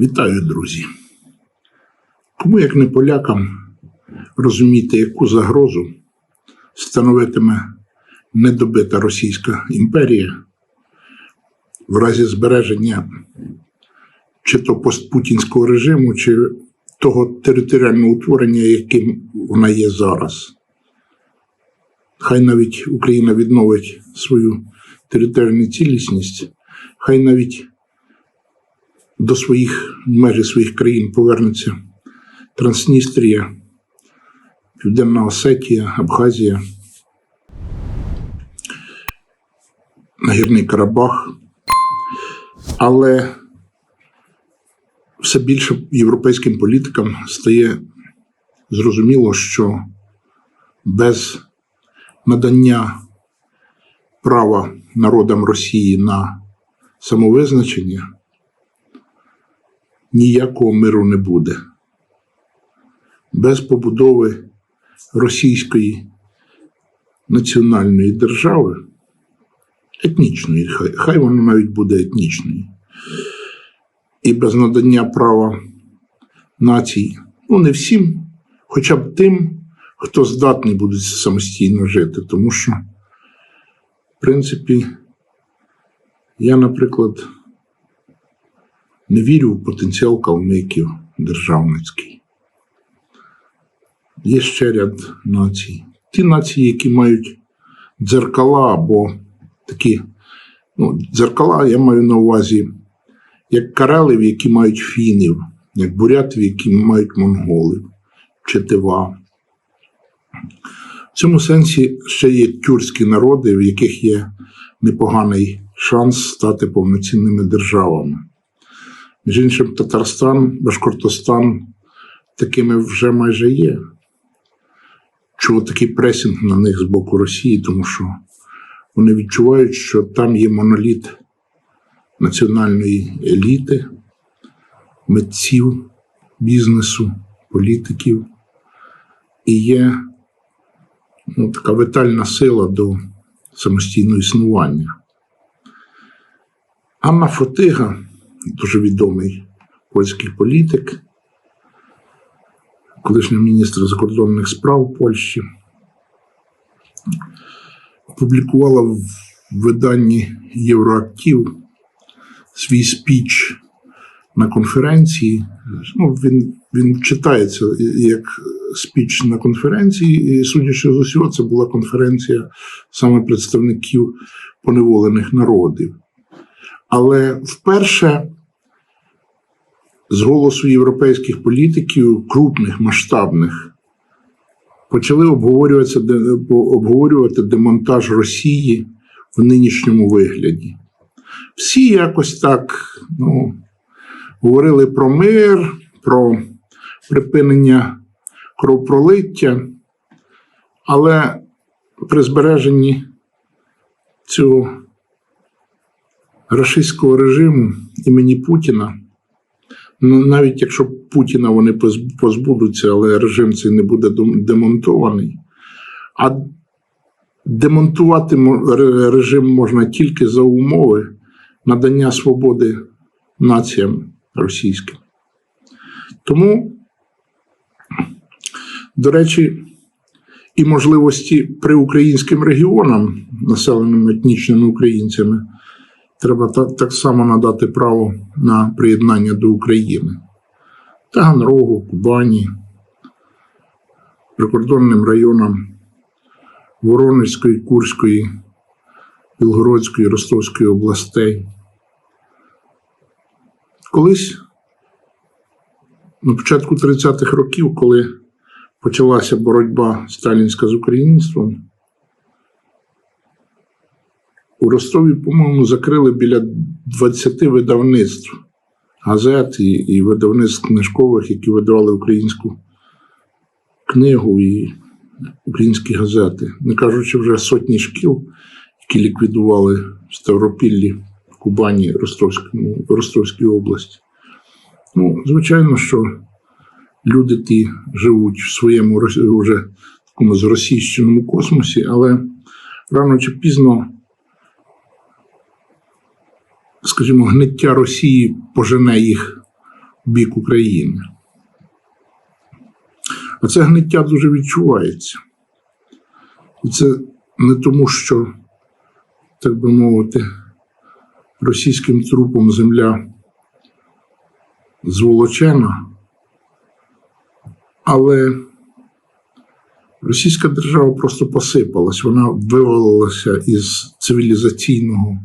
Вітаю, друзі. Кому як не полякам розуміти, яку загрозу становитиме недобита Російська імперія в разі збереження чи то постпутінського режиму, чи того територіального утворення, яким вона є зараз. Хай навіть Україна відновить свою територіальну цілісність, хай навіть до своїх межі своїх країн повернеться Трансністрія, Південна Осетія, Абхазія, Нагірний Карабах. Але все більше європейським політикам стає зрозуміло, що без надання права народам Росії на самовизначення ніякого миру не буде. Без побудови російської національної держави, етнічної, хай, хай вона навіть буде етнічною, і без надання права націй, ну не всім, хоча б тим, хто здатний буде самостійно жити. Тому що, в принципі, я, наприклад, не вірю в потенціал калмиків державницький. Є ще ряд націй. Ті нації, які мають дзеркала або такі, ну, дзеркала я маю на увазі, як карелів, які мають фінів, як бурятів, які мають монголів, четива. В цьому сенсі ще є тюркські народи, в яких є непоганий шанс стати повноцінними державами. Між іншим, Татарстан, Башкортостан такими вже майже є. Чого такий пресінг на них з боку Росії, тому що вони відчувають, що там є моноліт національної еліти, митців, бізнесу, політиків, і є ну, така витальна сила до самостійного існування. Анна Фотига дуже відомий польський політик, колишній міністр закордонних справ Польщі, опублікувала в виданні Євроактив свій спіч на конференції. Ну, Він він читається як спіч на конференції, і судячи з усього, це була конференція саме представників поневолених народів. Але вперше з голосу європейських політиків, крупних, масштабних, почали обговорюватися, обговорювати демонтаж Росії в нинішньому вигляді. Всі якось так ну, говорили про мир, про припинення кровопролиття, але при збереженні цього рашистського режиму імені Путіна, ну, навіть якщо Путіна вони позбудуться, але режим цей не буде демонтований. А демонтувати режим можна тільки за умови надання свободи націям російським. Тому, до речі, і можливості при українським регіонам, населеними етнічними українцями, треба так, само надати право на приєднання до України. Таганрогу, Кубані, прикордонним районам Воронежської, Курської, Білгородської, Ростовської областей. Колись на початку 30-х років, коли почалася боротьба сталінська з українством, у Ростові, по-моєму, закрили біля 20 видавництв газет і, і видавництв книжкових, які видавали українську книгу і українські газети, не кажучи вже сотні шкіл, які ліквідували в Ставропіллі, в Кубані, Ростовському, Ростовській області. Ну, звичайно, що люди ті живуть в своєму вже такому зросійщеному космосі, але рано чи пізно скажімо, гниття Росії пожене їх в бік України. А це гниття дуже відчувається. І це не тому, що, так би мовити, російським трупом земля зволочена, але російська держава просто посипалась, вона вивалилася із цивілізаційного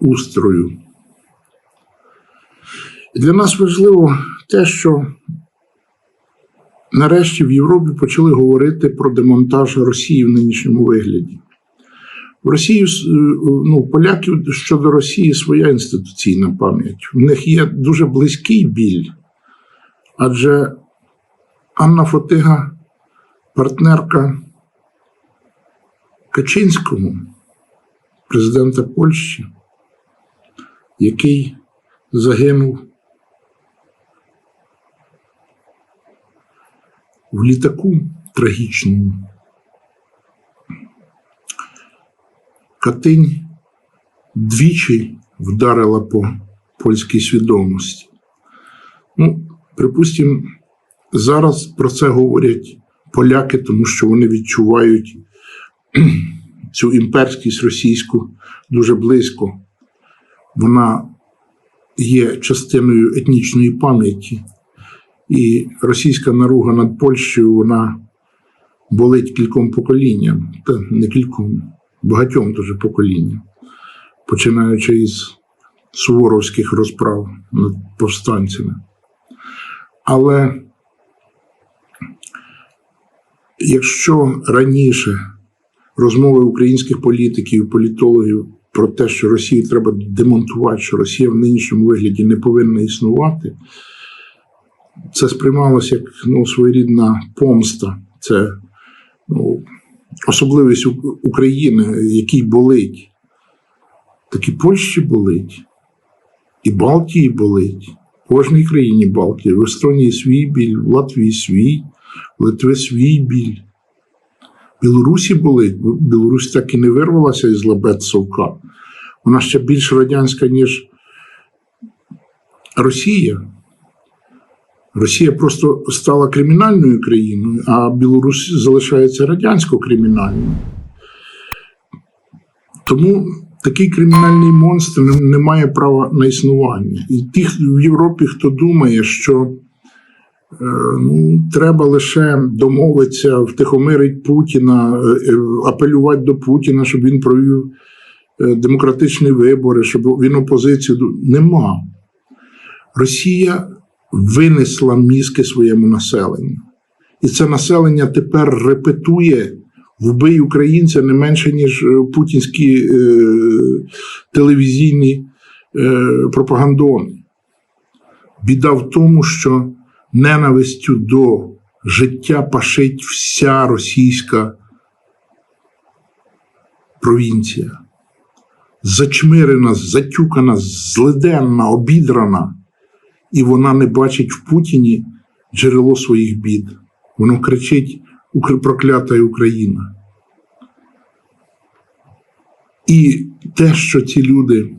устрою. І для нас важливо те, що нарешті в Європі почали говорити про демонтаж Росії в нинішньому вигляді. В Росії е, ну, поляків щодо Росії своя інституційна пам'ять. В них є дуже близький біль, адже Анна Фотига, партнерка Качинському, президента Польщі, який загинув в літаку трагічному. Катинь двічі вдарила по польській свідомості. Ну, припустимо, зараз про це говорять поляки, тому що вони відчувають цю імперськість російську дуже близько. Вона є частиною етнічної пам'яті. І російська наруга над Польщею вона болить кільком поколінням, та не кільком, багатьом дуже поколінням, починаючи із суворовських розправ над повстанцями. Але якщо раніше розмови українських політиків, політологів про те, що Росію треба демонтувати, що Росія в нинішньому вигляді не повинна існувати, це сприймалося як ну, своєрідна помста. Це ну, особливість України, який болить. Так і Польщі болить, і Балтії болить. В кожній країні Балтії. В Естонії свій біль, в Латвії свій, в Литві свій біль. Білорусі болить. Білорусь так і не вирвалася із лабет совка. Вона ще більш радянська, ніж Росія. Росія просто стала кримінальною країною, а Білорусь залишається радянсько-кримінальною. Тому такий кримінальний монстр не, має права на існування. І тих в Європі, хто думає, що треба лише домовитися, втихомирить Путіна, е, е, апелювати до Путіна, щоб він провів е, демократичні вибори, щоб він опозицію. Нема. Росія винесла мізки своєму населенню. І це населення тепер репетує вбий українця не менше, ніж путінські е, телевізійні е, пропагандони. Біда в тому, що ненавистю до життя пашить вся російська провінція. Зачмирена, затюкана, злиденна, обідрана і вона не бачить в Путіні джерело своїх бід. Воно кричить «Укр- проклята Україна. І те, що ці люди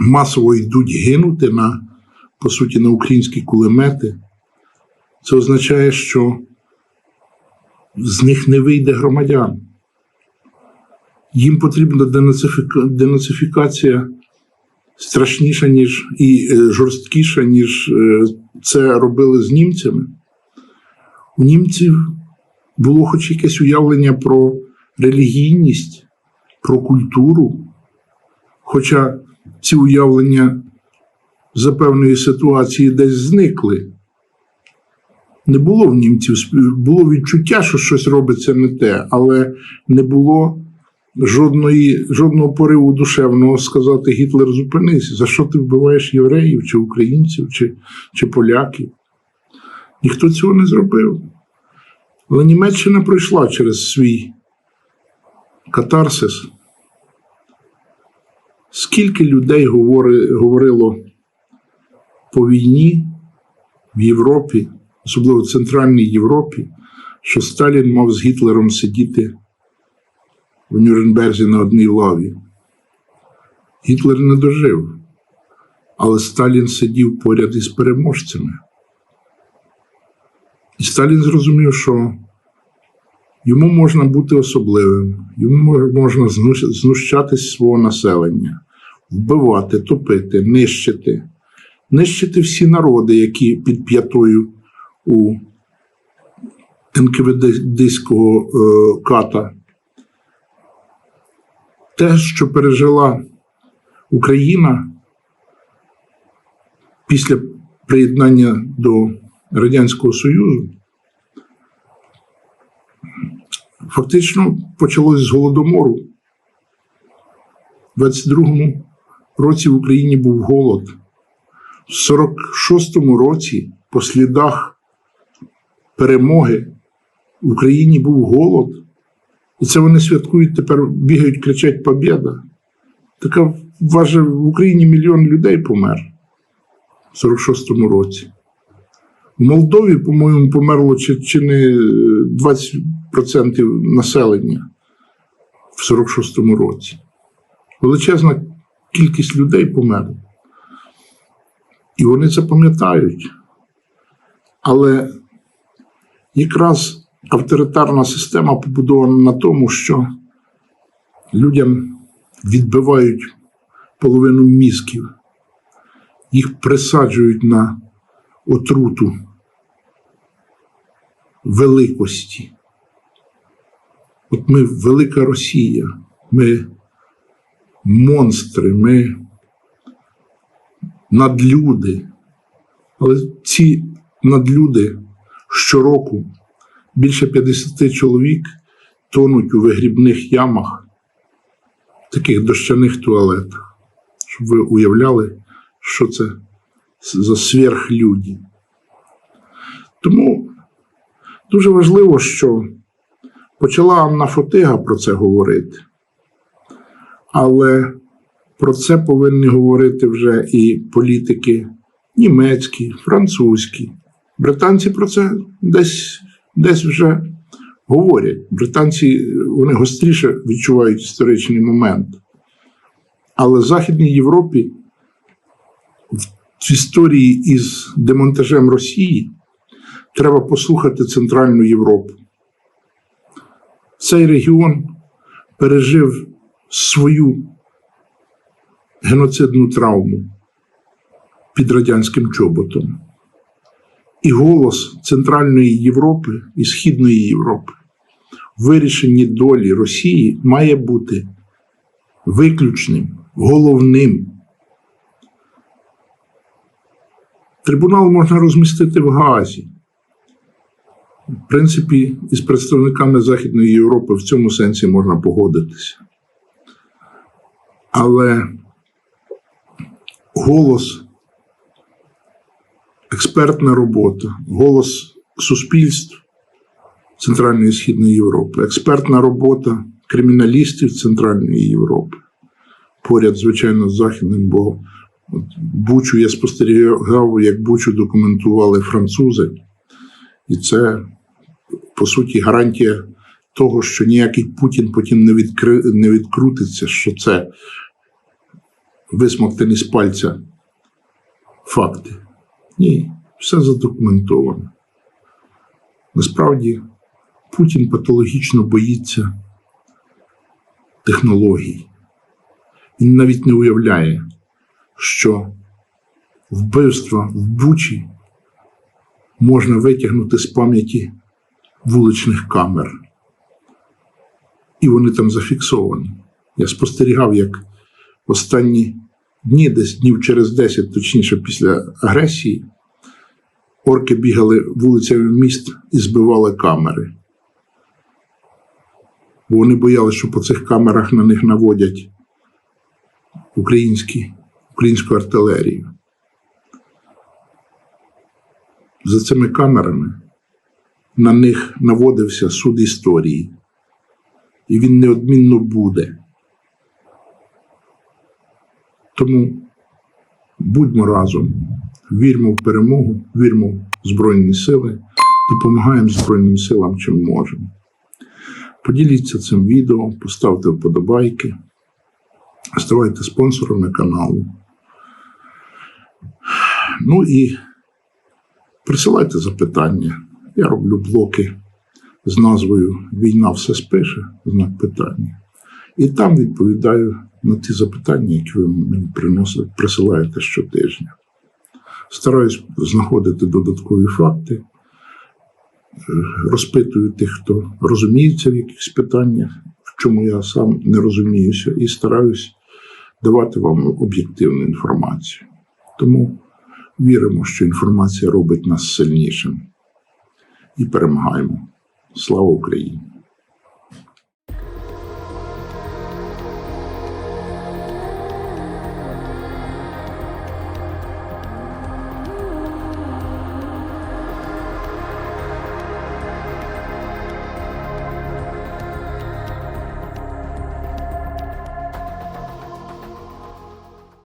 масово йдуть гинути на, по суті, на українські кулемети, це означає, що з них не вийде громадян. Їм потрібна денацифікація страшніша, ніж і е, жорсткіша, ніж е, це робили з німцями. У німців було хоч якесь уявлення про релігійність, про культуру. Хоча ці уявлення за певної ситуації десь зникли. Не було в німців було відчуття, що щось робиться не те, але не було жодної, жодного пориву душевного сказати Гітлер зупинись, за що ти вбиваєш євреїв, чи українців, чи, чи поляків. Ніхто цього не зробив. Але Німеччина пройшла через свій катарсис. Скільки людей говори, говорило по війні в Європі, особливо в Центральній Європі, що Сталін мав з Гітлером сидіти в Нюрнберзі на одній лаві. Гітлер не дожив. Але Сталін сидів поряд із переможцями. І Сталін зрозумів, що йому можна бути особливим, йому можна знущ- знущатись свого населення, вбивати, топити, нищити, нищити всі народи, які під п'ятою у НКВДського е, ката. Те, що пережила Україна після приєднання до Радянського Союзу, фактично почалось з голодомору. У 22-му році в Україні був голод. В 46-му році, по слідах перемоги, в Україні був голод. І це вони святкують тепер, бігають, кричать Побєда. Така важе в Україні мільйон людей помер в 46-му році. В Молдові, по-моєму, померло чи, чи не е, 20% населення в 46-му році. Величезна кількість людей померла. І вони це пам'ятають. Але якраз авторитарна система побудована на тому, що людям відбивають половину мізків, їх присаджують на отруту великості. От ми велика Росія, ми монстри, ми надлюди. Але ці надлюди щороку більше 50 чоловік тонуть у вигрібних ямах, таких дощаних туалетах. Щоб ви уявляли, що це за сверхлюді. Тому дуже важливо, що почала Анна Фотига про це говорити. Але про це повинні говорити вже і політики німецькі, французькі. Британці про це десь, десь вже говорять. Британці вони гостріше відчувають історичний момент. Але в Західній Європі в історії із демонтажем Росії треба послухати Центральну Європу. Цей регіон пережив свою геноцидну травму під радянським чоботом. І голос Центральної Європи і Східної Європи в вирішенні долі Росії має бути виключним, головним. Трибунал можна розмістити в Гаазі. В принципі, із представниками Західної Європи в цьому сенсі можна погодитися. Але голос, експертна робота, голос суспільств Центральної і Східної Європи, експертна робота криміналістів Центральної Європи, поряд, звичайно, з Західним, бо Бучу я спостерігав, як Бучу документували французи, і це, по суті, гарантія того, що ніякий Путін потім не, відкри... не відкрутиться, що це висмоктані з пальця факти. Ні, все задокументовано. Насправді, Путін патологічно боїться технологій. Він навіть не уявляє, що вбивства в Бучі можна витягнути з пам'яті вуличних камер. І вони там зафіксовані. Я спостерігав, як останні дні, десь днів через 10, точніше після агресії, орки бігали вулицями міст і збивали камери. Бо вони боялися, що по цих камерах на них наводять українські, українську артилерію. За цими камерами на них наводився суд історії, і він неодмінно буде. Тому будьмо разом, вірмо в перемогу, вірмо в Збройні Сили, допомагаємо Збройним силам, чим можемо. Поділіться цим відео, поставте вподобайки, ставайте спонсорами каналу. Ну і присилайте запитання. Я роблю блоки з назвою Війна все спише, знак питання. І там відповідаю на ті запитання, які ви мені приносите, присилаєте щотижня. Стараюсь знаходити додаткові факти, е, розпитую тих, хто розуміється в якихось питаннях, в чому я сам не розуміюся, і стараюсь давати вам об'єктивну інформацію. Тому віримо, що інформація робить нас сильнішим і перемагаємо. Слава Україні!